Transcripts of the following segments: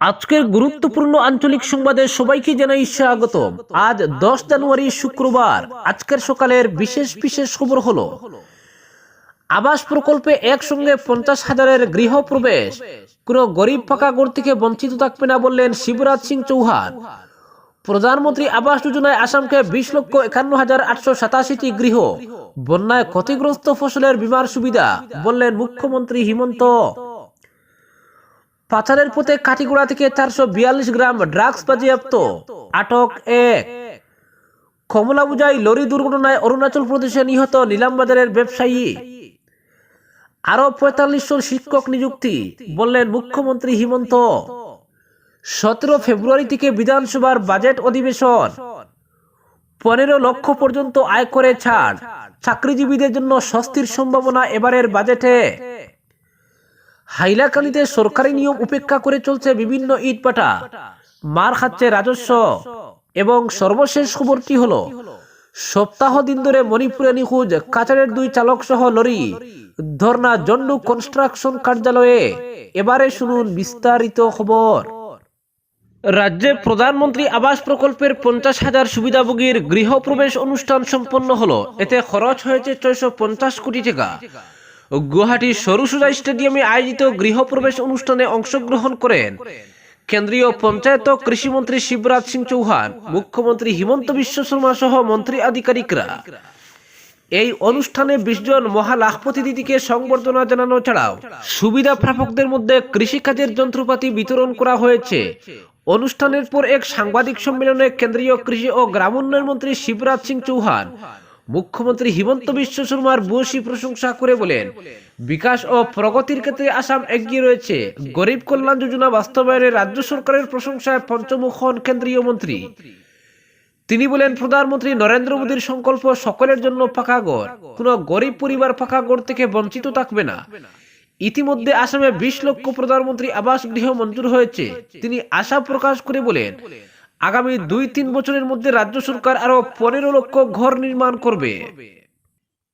আজকের গুরুত্বপূর্ণ আঞ্চলিক সংবাদে সবাইকে জানাই স্বাগত আজ দশ জানুয়ারি শুক্রবার, আজকের সকালের বিশেষ বিশেষ খবর হলো, আবাস প্রকল্পে একসঙ্গে পঞ্চাশ হাজারের গৃহ প্রবেশ কোনো গরিব পাকা ঘর থেকে বঞ্চিত থাকবে না বললেন শিবরাজ সিং চৌহান। প্রধানমন্ত্রী আবাস যোজনায় আসামকে বিশ লক্ষ একান্ন হাজার আটশো সাতাশিটি গৃহ, বন্যায় ক্ষতিগ্রস্ত ফসলের বীমার সুবিধা, বললেন মুখ্যমন্ত্রী হিমন্ত পাচারের পথে কাটিগুড়া থেকে চারশো বিয়াল্লিশ গ্রাম ড্রাগস বাজেয়াপ্ত। আটক এক। কমলাবুজাই লরি দুর্ঘটনায় অরুণাচল প্রদেশে নিহত নিলামবাজারের ব্যবসায়ী। আরও পঁয়তাল্লিশ জন শিক্ষক নিযুক্তি, বললেন মুখ্যমন্ত্রী হিমন্ত। সতেরো ফেব্রুয়ারি থেকে বিধানসভার বাজেট অধিবেশন। পনেরো লক্ষ পর্যন্ত আয় করে ছাড়। চাকরিজীবীদের জন্য স্বস্তির সম্ভাবনা এবারের বাজেটে। হাইলাকান্দিতে সরকারি নিয়ম উপেক্ষা করে চলছে বিভিন্ন ইটপাটা মার খাচ্ছে রাজস্ব। এবং সর্বশেষ খবরটি হলো, সপ্তাহ দিন ধরে মণিপুরে নিখোঁজ কাচারের দুই চালক সহ লরি। ধর্না জন্ডু কনস্ট্রাকশন কার্যালয়ে। এবারে শুনুন বিস্তারিত খবর। রাজ্যে প্রধানমন্ত্রী আবাস প্রকল্পের পঞ্চাশ হাজার সুবিধাভোগীর গৃহপ্রবেশ অনুষ্ঠান সম্পন্ন হলো। এতে খরচ হয়েছে ছয়শো পঞ্চাশ কোটি টাকা। গুয়াহাটির সরুসুজা স্টেডিয়ামে আয়োজিত গৃহপ্রবেশ অনুষ্ঠানে অংশগ্রহণ করেন কেন্দ্রীয় পঞ্চায়েত ও কৃষিমন্ত্রী শিবরাজ সিং চৌহান, মুখ্যমন্ত্রী হিমন্ত বিশ্ব শর্মা সহ মন্ত্রী আধিকারিকরা। এই অনুষ্ঠানে বিশ জন মহালাখপতি দিদিকে সংবর্ধনা জানানো ছাড়াও সুবিধা প্রাপকদের মধ্যে কৃষিকাজের যন্ত্রপাতি বিতরণ করা হয়েছে। অনুষ্ঠানের পর এক সাংবাদিক সম্মেলনে কেন্দ্রীয় কৃষি ও গ্রামোন্নয়ন মন্ত্রী শিবরাজ সিং চৌহান মুখ্যমন্ত্রী হিমন্ত বিশ্ব শর্মার ভূয়সী প্রশংসা করে বলেন, বিকাশ ও প্রগতির ক্ষেত্রে আসাম এগিয়ে রয়েছে। গরিব কল্যাণ যোজনা বাস্তবায়নে রাজ্য সরকারের প্রশংসায় পঞ্চমুখ হন কেন্দ্রীয় মন্ত্রী। তিনি বলেন, প্রধানমন্ত্রী নরেন্দ্র মোদীর সংকল্প সকলের জন্য পাকা ঘর। কোন গরিব পরিবার পাকা ঘর থেকে বঞ্চিত থাকবে না। ইতিমধ্যে আসামে বিশ লক্ষ প্রধানমন্ত্রী আবাস গৃহ মঞ্জুর হয়েছে। তিনি আশা প্রকাশ করে বলেন আগামী দুই তিন বছরের মধ্যে রাজ্য সরকার আরও পনেরো লক্ষ ঘর নির্মাণ করবে।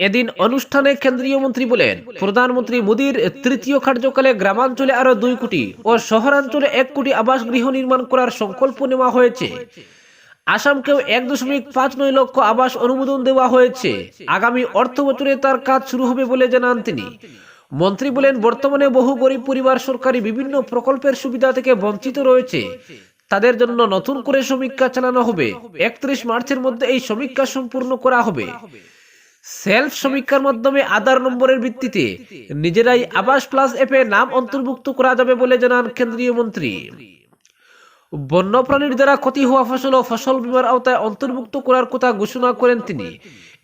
এদিন অনুষ্ঠানে কেন্দ্রীয় মন্ত্রী বলেন, প্রধানমন্ত্রী মোদীর তৃতীয় কার্যকালে গ্রামাঞ্চলে আরও দুই কোটি ও শহরাঞ্চলে এক কোটি আবাস গৃহ নির্মাণ করার সংকল্প নেওয়া হয়েছে। আসামকেও এক দশমিক পাঁচ নয় লক্ষ আবাস অনুমোদন দেওয়া হয়েছে। আগামী অর্থ বছরে তার কাজ শুরু হবে বলে জানান তিনি। মন্ত্রী বলেন, বর্তমানে বহু গরিব পরিবার সরকারি বিভিন্ন প্রকল্পের সুবিধা থেকে বঞ্চিত রয়েছে। তাদের জন্য নতুন করে সমীক্ষা চালানো হবে। একত্রিশ মার্চের মধ্যে এই সমীক্ষা সম্পূর্ণ করা হবে। সেলফ সমীক্ষার মাধ্যমে আধার নম্বরের ভিত্তিতে নিজেরাই আবাস প্লাস অ্যাপে নাম অন্তর্ভুক্ত করা যাবে বলে জানান কেন্দ্রীয় মন্ত্রী। বন্যপ্রাণীর দ্বারা ক্ষতি হওয়া ফসল ও ফসল বীমার আওতায় অন্তর্ভুক্ত করার কথা ঘোষণা করেন তিনি।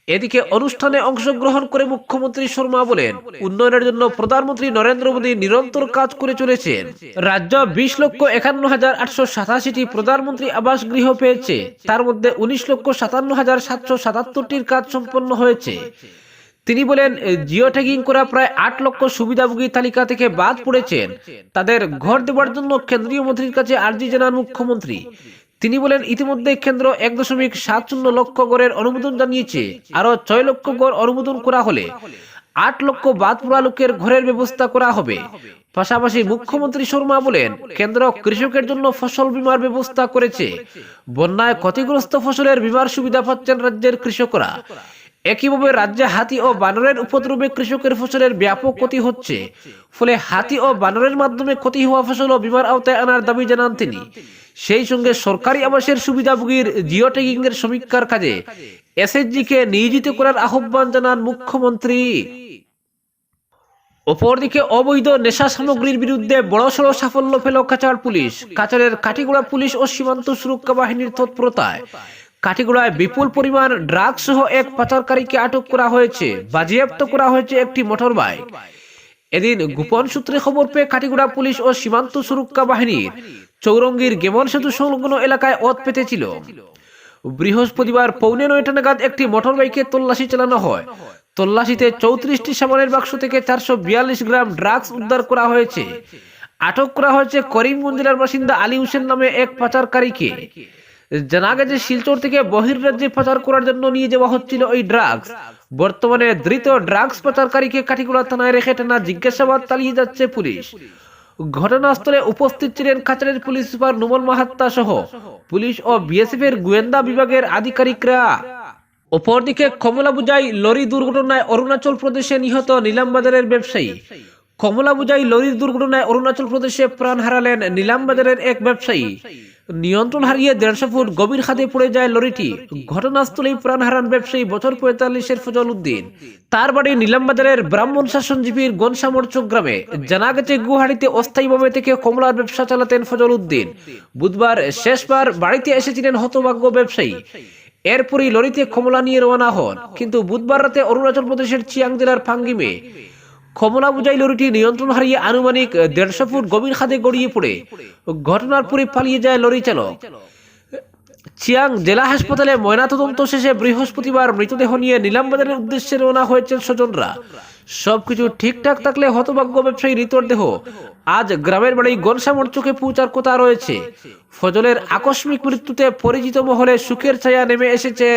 এদিকে অনুষ্ঠানে অংশগ্রহণ করে মুখ্যমন্ত্রী শর্মা বলেন, উন্নয়নের জন্য প্রধানমন্ত্রী নরেন্দ্র মোদী নিরন্তর কাজ করে চলেছেন। রাজ্য বিশ লক্ষ একান্ন হাজার আটশো সাতাশিটি প্রধানমন্ত্রী আবাস গৃহ পেয়েছে। তার মধ্যে উনিশ লক্ষ সাতান্ন হাজার সাতশো সাতাত্তরটির কাজ সম্পন্ন হয়েছে। তিনি বলেন, জিও ট্যাগিং করা প্রায় আট লক্ষ সুবিধাভোগী তালিকা থেকে বাদ পড়েছেন। তাদের ঘর দেওয়ার জন্য কেন্দ্রীয় মন্ত্রীর কাছে আর্জি জানান মুখ্যমন্ত্রী। তিনি বলেন, ইতিমধ্যে কেন্দ্র এক দশমিক সাত শূন্য লক্ষ গড়ের অনুমোদন জানিয়েছে। আরও ছয় লক্ষ গড় অনুমোদন করা হলে আট লক্ষ বাদ পড়া লোকের ঘরের ব্যবস্থা করা হবে। পাশাপাশি মুখ্যমন্ত্রী শর্মা বলেন, কেন্দ্র কৃষকের জন্য ফসল বীমার ব্যবস্থা করেছে। বন্যায় ক্ষতিগ্রস্ত ফসলের বীমার সুবিধা পাচ্ছেন রাজ্যের কৃষকরা। একইভাবে রাজ্যে হাতি ও বানরের উপদ্রবে কৃষকের ফসলের ব্যাপক ক্ষতি হচ্ছে। ফলে হাতি ও বানরের মাধ্যমে ক্ষতি হওয়া ফসল ও বিমার আওতায় আনার দাবি জানান তিনি। সেই সঙ্গে সরকারি আবাসের সুবিধাভোগীর জিও ট্যাগিং এর সমীক্ষার কাজে এসএসজি কে নিয়োজিত করার আহ্বান জানান মুখ্যমন্ত্রী। অপরদিকে অবৈধ নেশা সামগ্রীর বিরুদ্ধে বড়সড় সাফল্য পেল কাচার পুলিশ। কাচারের কাটিগুড়া পুলিশ ও সীমান্ত সুরক্ষা বাহিনীর তৎপরতায়। কাটিগুড়ায় বিপুল পরিমাণ ড্রাগ সহ এক পাচারকারীকে আটক করা হয়েছে। বাজেয়াপ্ত করা হয়েছে একটি মোটর বাইক এদিন গোপন সূত্রে খবর পেয়ে কাটিগুড়া পুলিশ ও সীমান্ত সুরক্ষা বাহিনীর চৌরঙ্গীর গেমন সেতু সংলগ্ন এলাকায় অত পেতেছিল। বৃহস্পতিবার পৌনে নয়টা নাগাদ একটি মোটর বাইকে তল্লাশি চালানো হয়। তল্লাশিতে চৌত্রিশটি সামানের বাক্স থেকে চারশো বিয়াল্লিশ গ্রাম ড্রাগস উদ্ধার করা হয়েছে। আটক করা হয়েছে করিমগঞ্জ জেলার বাসিন্দা আলী হোসেন নামে এক পাচারকারীকে। জানা গেছে, শিলচর থেকে বহির্রাজ্যে পাচার করার জন্য নিয়ে যাওয়া হচ্ছিল ওই ড্রাগস। বর্তমানে ধৃত ড্রাগস পাচারকারীকে কাঠিগুড়া থানায় রেখে টানা জিজ্ঞাসাবাদ চালিয়ে যাচ্ছে পুলিশ। ঘটনাস্থলে উপস্থিত ছিলেন কাছাড়ের পুলিশ সুপার নুমল মাহাত্তা সহ পুলিশ ও বিএসএফ এর গোয়েন্দা বিভাগের আধিকারিকরা। অপরদিকে কমলা বুজাই লরি দুর্ঘটনায় অরুণাচল প্রদেশে নিহত নিলামবাজারের ব্যবসায়ী। কমলা বুজাই লরির দুর্ঘটনায় অরুণাচল প্রদেশে প্রাণ হারালেন নিলামবাজারের এক ব্যবসায়ী। নিয়ন্ত্রণ হারিয়ে দেড়শো ফুট গভীর খাদে পড়ে যায় লরিটি। ঘটনাস্থলেই প্রাণ হারান ব্যবসায়ী বছর পঁয়তাল্লিশের ফজল উদ্দিন। তার বাড়ি নিলামবাজারের ব্রাহ্মণ শাসন জীবীর গনসামর্চক গ্রামে। জানা গেছে, গুয়াহাটিতে অস্থায়ীভাবে থেকে কমলার ব্যবসা চালাতেন ফজল উদ্দিন। বুধবার শেষবার বাড়িতে এসেছিলেন হতভাগ্য ব্যবসায়ী। এরপরই লরিতে কমলা নিয়ে রওনা হন। কিন্তু বুধবার রাতে অরুণাচল প্রদেশের চিয়াং জেলার ফাঙ্গিমে। কমলা বুঝাই লরিটি নিয়ন্ত্রণ হারিয়ে আনুমানিক দেড়শো ফুট গভীর খাদে গড়িয়ে পড়ে। ঘটনার পরে পালিয়ে যায় লরি চালক। চিয়াং জেলা হাসপাতালে ময়নাতদন্ত শেষে বৃহস্পতিবার মৃতদেহ নিয়ে নিলামবাজারের উদ্দেশ্যে রওনা হয়েছেন স্বজনরা। সবকিছু ঠিকঠাক থাকলে হতভাগ্য ব্যবসায়ী রিতর দেহ। আজ গ্রামের বাড়ি গনসামর চোখে পৌঁছার কথা রয়েছে। ফজলের আকস্মিক মৃত্যুতে পরিচিত মহলে সুখের ছায়া নেমে এসেছে।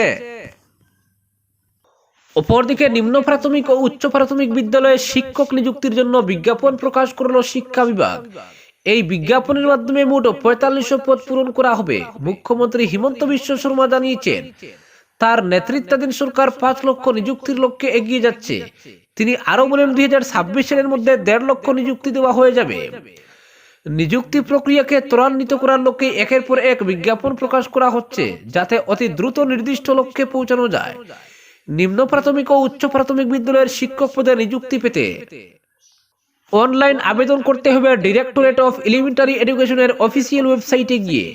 অপরদিকে নিম্ন প্রাথমিক ও উচ্চ প্রাথমিক বিদ্যালয়ে শিক্ষক নিযুক্তির জন্য বিজ্ঞাপন প্রকাশ করল শিক্ষা বিভাগ। এই বিজ্ঞাপনের মাধ্যমে মোট পঁয়তাল্লিশশো পদ পূরণ করা হবে, মুখ্যমন্ত্রী হিমন্ত বিশ্ব শর্মা জানিয়েছেন। তার নেতৃত্বাধীন সরকার পাঁচ লক্ষ নিযুক্তির লক্ষ্যে এগিয়ে যাচ্ছে। তিনি আরও বলেন, দুই হাজার ছাব্বিশ সালের মধ্যে দেড় লক্ষ নিযুক্তি দেওয়া হয়ে যাবে। নিযুক্তি প্রক্রিয়াকে ত্বরান্বিত করার লক্ষ্যে একের পর এক বিজ্ঞাপন প্রকাশ করা হচ্ছে, যাতে অতি দ্রুত নির্দিষ্ট লক্ষ্যে পৌঁছানো যায়। নিম্ন প্রাথমিক ও উচ্চ প্রাথমিক বিদ্যালয়ের শিক্ষক পদে নিযুক্তি পেতে। অনলাইন আবেদন করতে হবে ডিরেক্টরেট অফ এলিমেন্টারি এডুকেশনের অফিসিয়াল ওয়েবসাইটে গিয়ে।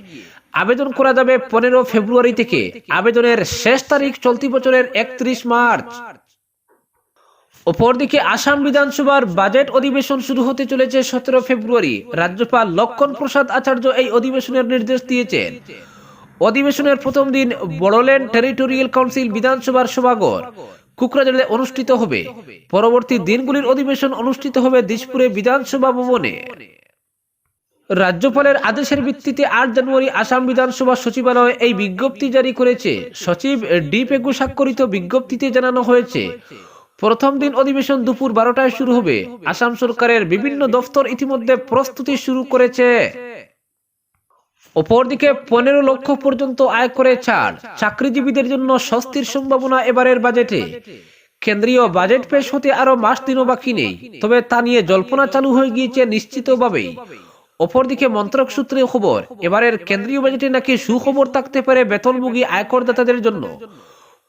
আবেদন করা যাবে পনেরো ফেব্রুয়ারি থেকে। আবেদনের শেষ তারিখ চলতি বছরের একত্রিশ মার্চ। অপরদিকে আসাম বিধানসভার বাজেট অধিবেশন শুরু হতে চলেছে সতেরো ফেব্রুয়ারি। রাজ্যপাল লক্ষণ প্রসাদ আচার্য এই অধিবেশনের নির্দেশ দিয়েছেন। অধিবেশনের প্রথম দিন বড়োল্যান্ড টেরিটোরিয়াল কাউন্সিল বিধানসভার সভাঘর কুকরাঝাড়ে অনুষ্ঠিত হবে। পরবর্তী দিনগুলির অধিবেশন অনুষ্ঠিত হবে দিশপুরে বিধানসভা ভবনে। রাজ্যপালের আদেশের ভিত্তিতে আট জানুয়ারি আসাম বিধানসভা সচিবালয় এই বিজ্ঞপ্তি জারি করেছে। সচিব ডি পেগু স্বাক্ষরিত বিজ্ঞপ্তিতে জানানো হয়েছে, প্রথম দিন অধিবেশন দুপুর বারোটায় শুরু হবে। আসাম সরকারের বিভিন্ন দফতর ইতিমধ্যে প্রস্তুতি শুরু করেছে। অপরদিকে পনেরো লক্ষ পর্যন্ত আয় করে ছাড়। চাকরিজীবীদের জন্য স্বস্তির সম্ভাবনা এবারের বাজেটে। কেন্দ্রীয় বাজেট পেশ হতে আরও মাস দিনও বাকি নেই, তবে তা নিয়ে জল্পনা চালু হয়ে গিয়েছে নিশ্চিতভাবেই। অপরদিকে মন্ত্রক সূত্রে খবর, এবারের কেন্দ্রীয় বাজেটে নাকি সুখবর থাকতে পারে বেতনভোগী আয়করদাতাদের জন্য।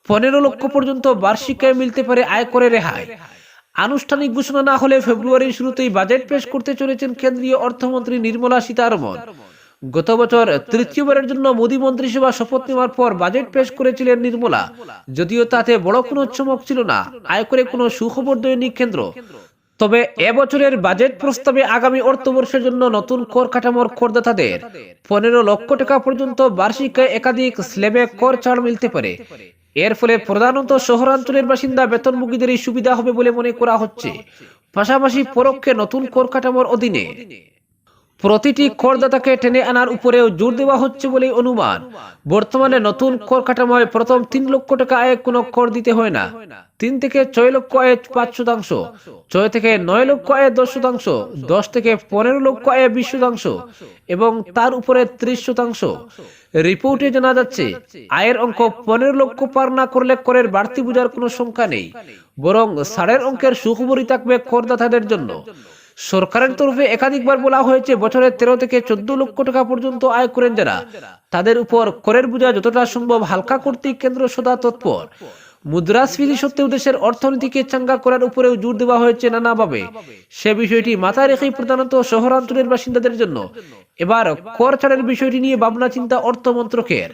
পনেরো লক্ষ পর্যন্ত বার্ষিক আয় মিলতে পারে আয় করে রেহাই। আনুষ্ঠানিক ঘোষণা না হলে ফেব্রুয়ারির শুরুতেই বাজেট পেশ করতে চলেছেন কেন্দ্রীয় অর্থমন্ত্রী নির্মলা সীতারমন গত বছর তৃতীয়বারের জন্য মোদী মন্ত্রিসভা শপথ নেওয়ার পর বাজেট পেশ করেছিলেন নির্মলা। যদিও তাতে বড় কোনো চমক ছিল না, আয়করে কোনো সুখবর দেয়নি কেন্দ্র। তবে এবছরের বাজেট প্রস্তাবে আগামী অর্থবর্ষের জন্য নতুন কর কাঠামোর করদাতাদের পনেরো লক্ষ টাকা পর্যন্ত বার্ষিক একাধিক স্ল্যাবে কর ছাড় মিলতে পারে। এর ফলে প্রধানত শহরাঞ্চলের বাসিন্দা বেতনভোগীদেরই সুবিধা হবে বলে মনে করা হচ্ছে। পাশাপাশি পরোক্ষে নতুন কর কাঠামোর অধীনে প্রতিটি করদাতাকে টেনে আনার উপরেও জোর দেওয়া হচ্ছে বলে অনুমান। বর্তমানে নতুন কর কাঠামোয় প্রথম তিন লক্ষ টাকা আয়ে কোনো কর দিতে হয় না। তিন থেকে ছয় লক্ষ আয়ে পাঁচ শতাংশ, ছয় থেকে নয় লক্ষ আয়ে দশ শতাংশ, দশ থেকে পনেরো লক্ষ আয়ে বিশ শতাংশ এবং তার উপরে ত্রিশ শতাংশ। রিপোর্টে জানা যাচ্ছে, আয়ের অঙ্ক পনেরো লক্ষ পার না করলে করের বাড়তি বোঝার কোনো সংখ্যা নেই, বরং সাড়ের অঙ্কের সুখবরই থাকবে করদাতাদের জন্য। সরকারের তরফে একাধিকবার বলা হয়েছে, বছরে তেরো থেকে চোদ্দ লক্ষ টাকা পর্যন্ত আয় করেন যারা। তাদের উপর করের বোঝা যতটা সম্ভব হালকা করতে কেন্দ্র সদা তৎপর। মুদ্রাস্ফীতি সত্ত্বেও দেশের অর্থনীতিকে চাঙ্গা করার উপরেও জোর দেওয়া হয়েছে নানাভাবে। সে বিষয়টি মাথায় রেখেই প্রধানত শহরাঞ্চলের বাসিন্দাদের জন্য। এবার কর ছাড়ের বিষয়টি নিয়ে ভাবনা চিন্তা অর্থ মন্ত্রকের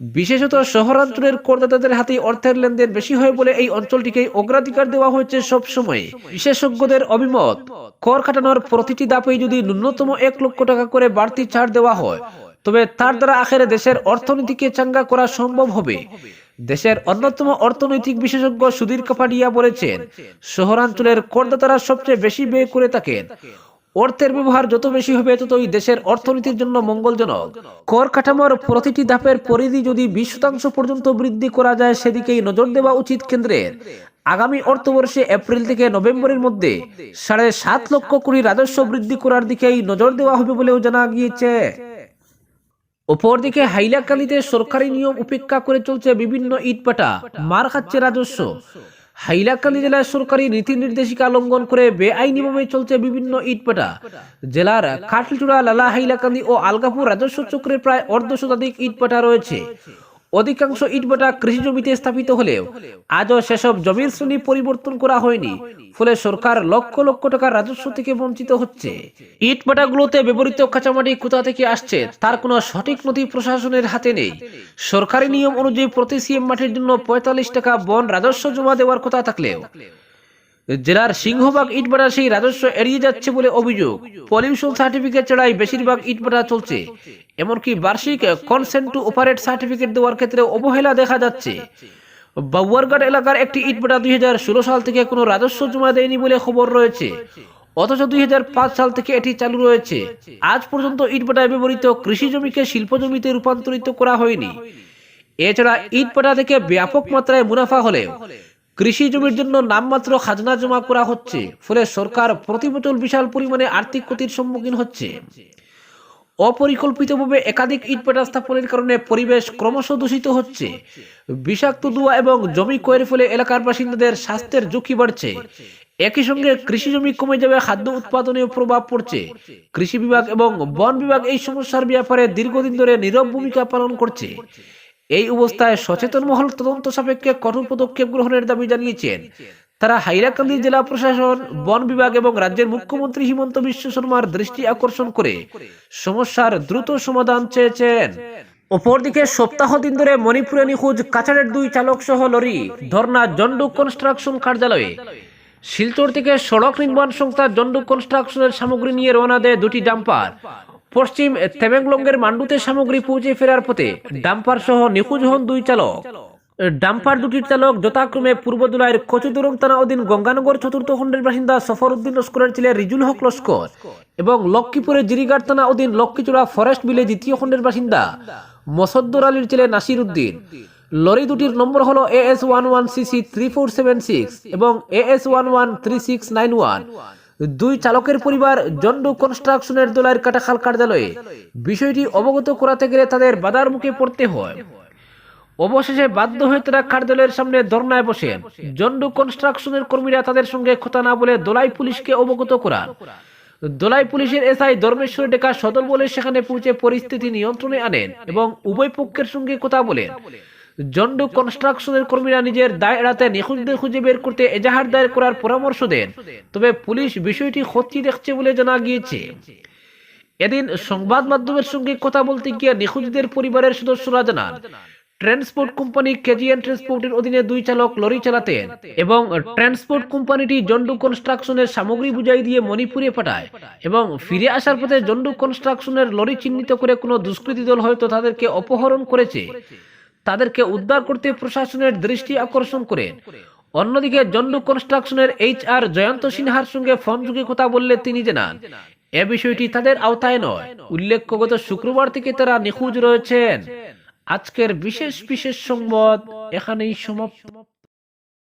বিশেষত শহরাঞ্চলের করদাতাদের হাতে অর্থের লেনদেন বেশি হয় বলে এই অঞ্চলটিকে অগ্রাধিকার দেওয়া হয়েছে সব সময় বিশেষজ্ঞদের অভিমত, কর কাটানোর প্রতিটি দাপেই যদি ন্যূনতম এক লক্ষ টাকা করে বাড়তি ছাড় দেওয়া হয়, তবে তার দ্বারা আখেরে দেশের অর্থনীতিকে চাঙ্গা করা সম্ভব হবে। দেশের অন্যতম অর্থনৈতিক বিশেষজ্ঞ সুধীর কাপাডিয়া বলেছেন, শহরাঞ্চলের করদাতারা সবচেয়ে বেশি ব্যয় করে থাকেন। অর্থের ব্যবহার যত বেশি হবে, ততই দেশের অর্থনীতির জন্য মঙ্গলজনক। কর কাঠামোর প্রতিটি ধাপের পরিধি যদি বিশ শতাংশ পর্যন্ত বৃদ্ধি করা যায়, সেদিকেই নজর দেওয়া উচিত কেন্দ্রের। আগামী অর্থবর্ষে এপ্রিল থেকে নভেম্বরের মধ্যে সাড়ে সাত লক্ষ কোটি রাজস্ব বৃদ্ধি করার দিকেই নজর দেওয়া হবে বলেও জানা গিয়েছে। অপরদিকে হাইলাকান্দিতে সরকারি নিয়ম উপেক্ষা করে চলছে বিভিন্ন ইটপাটা মার খাচ্ছে রাজস্ব। হাইলাকান্দি জেলায় সরকারি নীতি নির্দেশিকা লঙ্ঘন করে বেআইনিভাবে চলছে বিভিন্ন ইটপাটা। জেলার কাটলচুড়া, লালা হাইলাকান্দি ও আলগাপুর রাজস্ব চক্রের প্রায় অর্ধ শতাধিক ইটপাটা রয়েছে। অধিকাংশ ইটভাটা কৃষি জমিতে স্থাপিত হলেও আজও সেসব জমির শ্রেণি পরিবর্তন করা হয়নি। ফলে সরকার লক্ষ লক্ষ টাকার রাজস্ব থেকে বঞ্চিত হচ্ছে। ইটভাটাগুলোতে ব্যবহৃত কাঁচামাটি কোথা থেকে আসছে তার কোনো সঠিক নথি প্রশাসনের হাতে নেই। সরকারি নিয়ম অনুযায়ী প্রতি সিএম মাটির জন্য পঁয়তাল্লিশ টাকা বন রাজস্ব জমা দেওয়ার কথা থাকলেও জেলার সিংহভাগ ইটভাটা সেই রাজস্ব এড়িয়ে যাচ্ছে বলে অভিযোগ। পলিউশন সার্টিফিকেট ছাড়াই বেশিরভাগ ইটভাটা চলছে। এমনকি বার্ষিক কনসেন্ট টু অপারেট সার্টিফিকেট দেওয়ার ক্ষেত্রে অবহেলা দেখা যাচ্ছে। বাবুয়ারঘাট এলাকার একটি ইটভাটা দুই হাজার ষোলো সাল থেকে কোনো রাজস্ব জমা দেয়নি বলে খবর রয়েছে। অথচ দুই হাজার পাঁচ সাল থেকে এটি চালু রয়েছে। আজ পর্যন্ত ইটভাটায় ব্যবহৃত কৃষি জমিকে শিল্প জমিতে রূপান্তরিত করা হয়নি। এছাড়া ইটভাটা থেকে ব্যাপক মাত্রায় মুনাফা হলেও কৃষি জমির জন্য নামমাত্র খাজনা জমা করা হচ্ছে। ফলে সরকার প্রতি বছর বিশাল পরিমাণে আর্থিক ক্ষতির সম্মুখীন হচ্ছে। অপরিকল্পিতভাবে একাধিক ইটভাটা স্থাপনের কারণে পরিবেশ ক্রমশ দূষিত হচ্ছে। বিষাক্ত ধোঁয়া এবং জমি ক্ষয়ের ফলে এলাকার বাসিন্দাদের স্বাস্থ্যের ঝুঁকি বাড়ছে। একই সঙ্গে কৃষি জমি কমে যাবে খাদ্য উৎপাদনেও প্রভাব পড়ছে। কৃষি বিভাগ এবং বন বিভাগ এই সমস্যার ব্যাপারে দীর্ঘদিন ধরে নীরব ভূমিকা পালন করছে। এই অবস্থায় সচেতন মহল তদন্ত সাপেক্ষে কঠোর পদক্ষেপ গ্রহণের দাবি জানিয়েছেন। তারা হাইলাকান্দি জেলা প্রশাসন, বন বিভাগ এবং রাজ্যের মুখ্যমন্ত্রী হিমন্ত বিশ্ব শর্মার দৃষ্টি আকর্ষণ করে সমস্যার দ্রুত সমাধান চেয়েছেন। অপরদিকে সপ্তাহ দিন ধরে মণিপুরে নিখোঁজ কাছাড়ের দুই চালক সহ লরি, ধর্না জন্ডু কনস্ট্রাকশন কার্যালয়ে। শিলচর থেকে সড়ক নির্মাণ সংস্থা জন্ডু কনস্ট্রাকশনের সামগ্রী নিয়ে রওনা দেয় দুটি ডাম্পার। পশ্চিম তেমেংলঙ্গের মান্ডুতে সামগ্রী পৌঁছে ফেরার পথে ডাম্পার সহ নিখোঁজ হন দুই চালক। ডাম্পার দুটির চালক যথাক্রমে পূর্ব দুলাইয়ের কচুদুরং থানা অধীন গঙ্গানগর চতুর্থ খণ্ডের বাসিন্দা সফর উদ্দিন লস্করের ছেলে রিজুল হক লস্কর এবং লক্ষ্মীপুরের জিরিগার থানা অধীন লক্ষ্মীচূড়া ফরেস্ট বিলে দ্বিতীয় খণ্ডের বাসিন্দা মসদ্দর আলীর ছেলে নাসির উদ্দিন। লরি দুটির নম্বর হলো A S one one CC three four seven six এবং A S one one three six nine one দুই চালকের পরিবার জন্ডু কনস্ট্রাকশনের দোলাইয়ের কাটাখাল কার্যালয়ে বিষয়টি অবগত করাতে গেলে তাদের বাধার মুখে পড়তে হয়। অবশেষে বাধ্য হয়ে তারা কার্যালয়ের সামনে ধর্নায় বসেন জন্ডু কনস্ট্রাকশনের কর্মীরা তাদের সঙ্গে কথা না বলে দোলাই পুলিশকে অবগত করান। দোলাই পুলিশের এসআই ধর্মেশ্বর ডেকা সদর বলে সেখানে পৌঁছে পরিস্থিতি নিয়ন্ত্রণে আনেন এবং উভয় পক্ষের সঙ্গে কথা বলেন। জন্ডু কনস্ট্রাকশনের কর্মীরা নিজের দায় এড়াতে নিখোঁজদের খুঁজে বের করতে এজাহার দায়ের করার পরামর্শ দেন। তবে পুলিশ বিষয়টি খতিয়ে দেখছে বলে জানা গিয়েছে। এদিন সংবাদ মাধ্যমের সঙ্গে কথা বলতে গিয়ে নিখোঁজদের পরিবারের সদস্যরা জানান, ট্রান্সপোর্ট কোম্পানি কেজিএন ট্রান্সপোর্টের অধীনে দুই চালক লরি চালাতেন এবং ট্রান্সপোর্ট কোম্পানিটি জন্ডু কনস্ট্রাকশনের সামগ্রী বুঝাই দিয়ে মণিপুরে পাঠায় এবং ফিরে আসার পথে জন্ডু কনস্ট্রাকশনের লরি চিহ্নিত করে কোনো দুষ্কৃতী দল হয়তো তাদেরকে অপহরণ করেছে। তাদেরকে উদ্ধার করতে প্রশাসনের দৃষ্টি আকর্ষণ করেন অন্যদিকে জন্ডু কনস্ট্রাকশনের এইচ আর জয়ন্ত সিনহার সঙ্গে ফোন যুগে কথা বললে তিনি জানান, এ বিষয়টি তাদের আওতায় নয়। উল্লেখ্য গত শুক্রবার থেকে তারা নিখোঁজ রয়েছেন। আজকের বিশেষ বিশেষ সংবাদ এখানেই সমাপ্ত।